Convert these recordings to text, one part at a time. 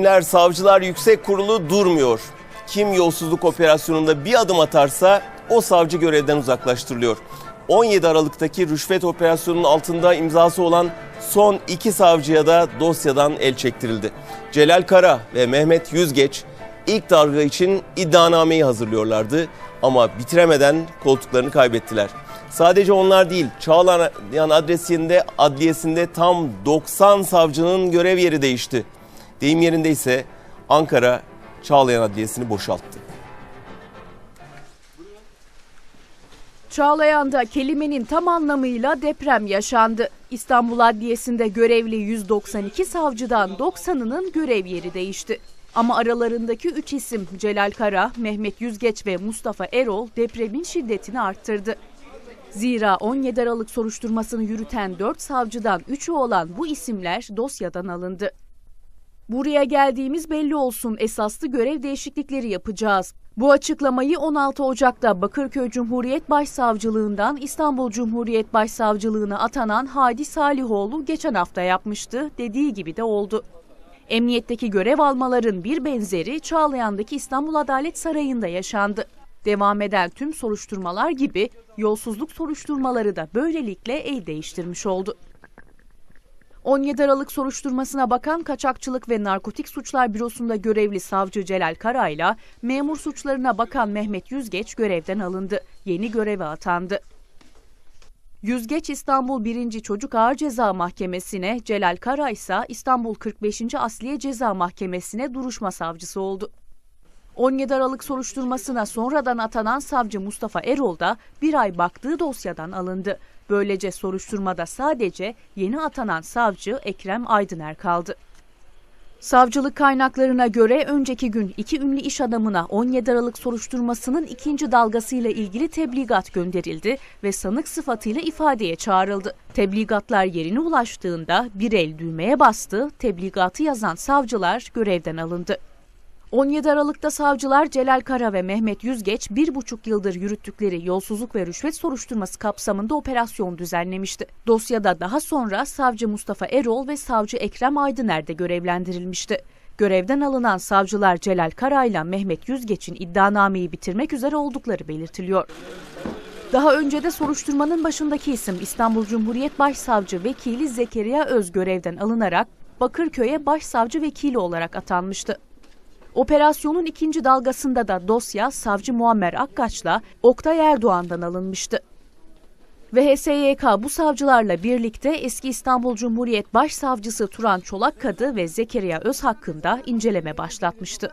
Hakimler, Savcılar Yüksek Kurulu durmuyor. Kim yolsuzluk operasyonunda bir adım atarsa o savcı görevden uzaklaştırılıyor. 17 Aralık'taki rüşvet operasyonunun altında imzası olan son iki savcıya da dosyadan el çektirildi. Celal Kara ve Mehmet Yüzgeç ilk darbe için iddianameyi hazırlıyorlardı ama bitiremeden koltuklarını kaybettiler. Sadece onlar değil, Çağlayan adresinde adliyesinde tam 90 savcının görev yeri değişti. Deyim yerinde ise Ankara Çağlayan Adliyesi'ni boşalttı. Çağlayan'da kelimenin tam anlamıyla deprem yaşandı. İstanbul Adliyesi'nde görevli 192 savcıdan 90'ının görev yeri değişti. Ama aralarındaki 3 isim Celal Kara, Mehmet Yüzgeç ve Mustafa Erol depremin şiddetini arttırdı. Zira 17 Aralık soruşturmasını yürüten 4 savcıdan 3'ü olan bu isimler dosyadan alındı. Buraya geldiğimiz belli olsun esaslı görev değişiklikleri yapacağız. Bu açıklamayı 16 Ocak'ta Bakırköy Cumhuriyet Başsavcılığından İstanbul Cumhuriyet Başsavcılığına atanan Hadi Salihoğlu geçen hafta yapmıştı. Dediği gibi de oldu. Emniyetteki görev almaların bir benzeri Çağlayan'daki İstanbul Adalet Sarayı'nda yaşandı. Devam eden tüm soruşturmalar gibi yolsuzluk soruşturmaları da böylelikle el değiştirmiş oldu. 17 Aralık soruşturmasına bakan Kaçakçılık ve Narkotik Suçlar Bürosu'nda görevli savcı Celal Karay'la memur suçlarına bakan Mehmet Yüzgeç görevden alındı. Yeni göreve atandı. Yüzgeç İstanbul 1. Çocuk Ağır Ceza Mahkemesi'ne, Celal Kara ise İstanbul 45. Asliye Ceza Mahkemesi'ne duruşma savcısı oldu. 17 Aralık soruşturmasına sonradan atanan savcı Mustafa Erol da bir ay baktığı dosyadan alındı. Böylece soruşturmada sadece yeni atanan savcı Ekrem Aydıner kaldı. Savcılık kaynaklarına göre önceki gün iki ünlü iş adamına 17 Aralık soruşturmasının ikinci dalgasıyla ilgili tebligat gönderildi ve sanık sıfatıyla ifadeye çağrıldı. Tebligatlar yerine ulaştığında bir el düğmeye bastı, tebligatı yazan savcılar görevden alındı. 17 Aralık'ta savcılar Celal Kara ve Mehmet Yüzgeç bir buçuk yıldır yürüttükleri yolsuzluk ve rüşvet soruşturması kapsamında operasyon düzenlemişti. Dosyada daha sonra savcı Mustafa Erol ve savcı Ekrem Aydıner de görevlendirilmişti. Görevden alınan savcılar Celal Kara ile Mehmet Yüzgeç'in iddianameyi bitirmek üzere oldukları belirtiliyor. Daha önce de soruşturmanın başındaki isim İstanbul Cumhuriyet Başsavcı Vekili Zekeriya Öz görevden alınarak Bakırköy'e başsavcı vekili olarak atanmıştı. Operasyonun ikinci dalgasında da dosya savcı Muammer Akkaç'la Oktay Erdoğan'dan alınmıştı. Ve HSYK bu savcılarla birlikte eski İstanbul Cumhuriyet Başsavcısı Turan Çolakkadı ve Zekeriya Öz hakkında inceleme başlatmıştı.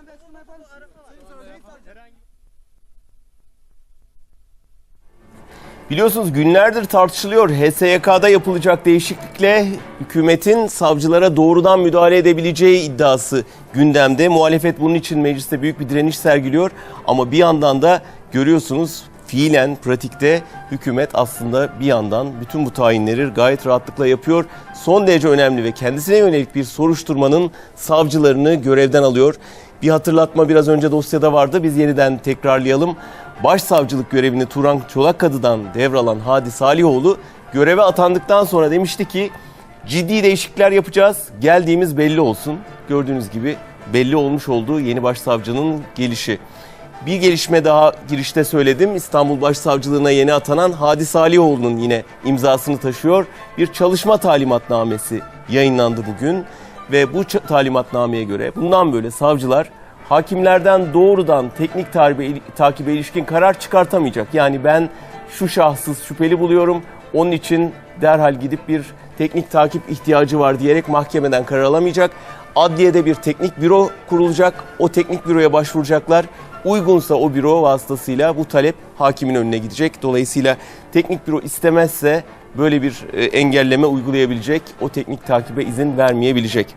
Biliyorsunuz günlerdir tartışılıyor HSYK'da yapılacak değişiklikle hükümetin savcılara doğrudan müdahale edebileceği iddiası gündemde. Muhalefet bunun için mecliste büyük bir direniş sergiliyor ama bir yandan da görüyorsunuz fiilen pratikte hükümet aslında bir yandan bütün bu tayinleri gayet rahatlıkla yapıyor. Son derece önemli ve kendisine yönelik bir soruşturmanın savcılarını görevden alıyor. Bir hatırlatma biraz önce dosyada vardı. Biz yeniden tekrarlayalım. Başsavcılık görevini Turan Çolakkadı'dan devralan Hadi Salihoğlu göreve atandıktan sonra demişti ki ciddi değişiklikler yapacağız. Geldiğimiz belli olsun. Gördüğünüz gibi belli olmuş olduğu yeni başsavcının gelişi. Bir gelişme daha girişte söyledim. İstanbul Başsavcılığına yeni atanan Hadi Salihoğlu'nun yine imzasını taşıyor. Bir çalışma talimatnamesi yayınlandı bugün ve bu talimatnameye göre bundan böyle savcılar hakimlerden doğrudan teknik takibe ilişkin karar çıkartamayacak. Yani ben şu şahsız şüpheli buluyorum onun için derhal gidip bir teknik takip ihtiyacı var diyerek mahkemeden karar alamayacak. Adliyede bir teknik büro kurulacak. O teknik büroya başvuracaklar. Uygunsa o büro vasıtasıyla bu talep hakimin önüne gidecek. Dolayısıyla teknik büro istemezse böyle bir e, engelleme uygulayabilecek, o teknik takibe izin vermeyebilecek.